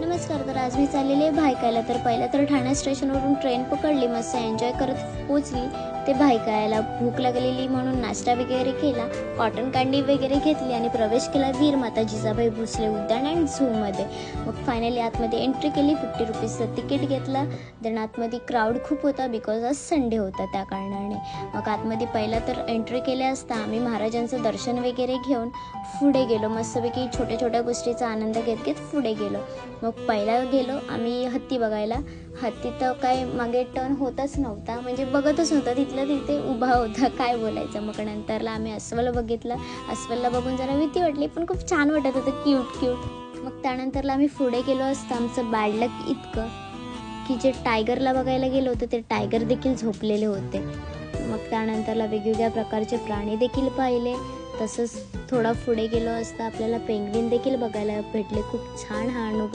नमस्कार तर आज मी चाललेली आहे भायकायला. तर पहिलं तर ठाणे स्टेशनवरून ट्रेन पकडली मस्त एन्जॉय करत पोचली. ते भायकायला भूक लागलेली म्हणून नाश्ता वगैरे केला कॉटन कांडी वगैरे घेतली आणि प्रवेश केला वीर माता जिजाबाई भोसले उद्यान अँड झूमध्ये. मग फायनली आतमध्ये एंट्री केली फिफ्टी रुपीजचं तिकीट घेतलं. देन आतमध्ये क्राऊड खूप होता बिकॉज आज संडे होता त्या कारणाने. मग आतमध्ये पहिला तर एंट्री केल्या असता आम्ही महाराजांचं दर्शन वगैरे घेऊन पुढे गेलो. मस्तपैकी छोट्या छोट्या गोष्टीचा आनंद घेत घेत पुढे गेलो. मग मग पहिला गेलो आम्ही हत्ती बघायला. हत्ती तर काय मागे टर्न होतच नव्हता. म्हणजे बघतच होता तिथलं तिथे उभा होता. काय बोलायचं? मग नंतरला आम्ही अस्वल बघितलं. अस्वलला बघून जरा भीती वाटली पण खूप छान वाटत होतं. क्यूट क्यूट मग त्यानंतरला आम्ही पुढे गेलो असतं आमचं बॅड लक इतकं की जे टायगरला बघायला गेलो होतो ते टायगर देखील झोपलेले होते. मग त्यानंतरला वेगवेगळ्या प्रकारचे प्राणी देखील पाहिले. तसंच थोडा पुढे गेलो असता आपल्याला पेंग्विन देखील बघायला भेटले. खूप छान हा अनुभव.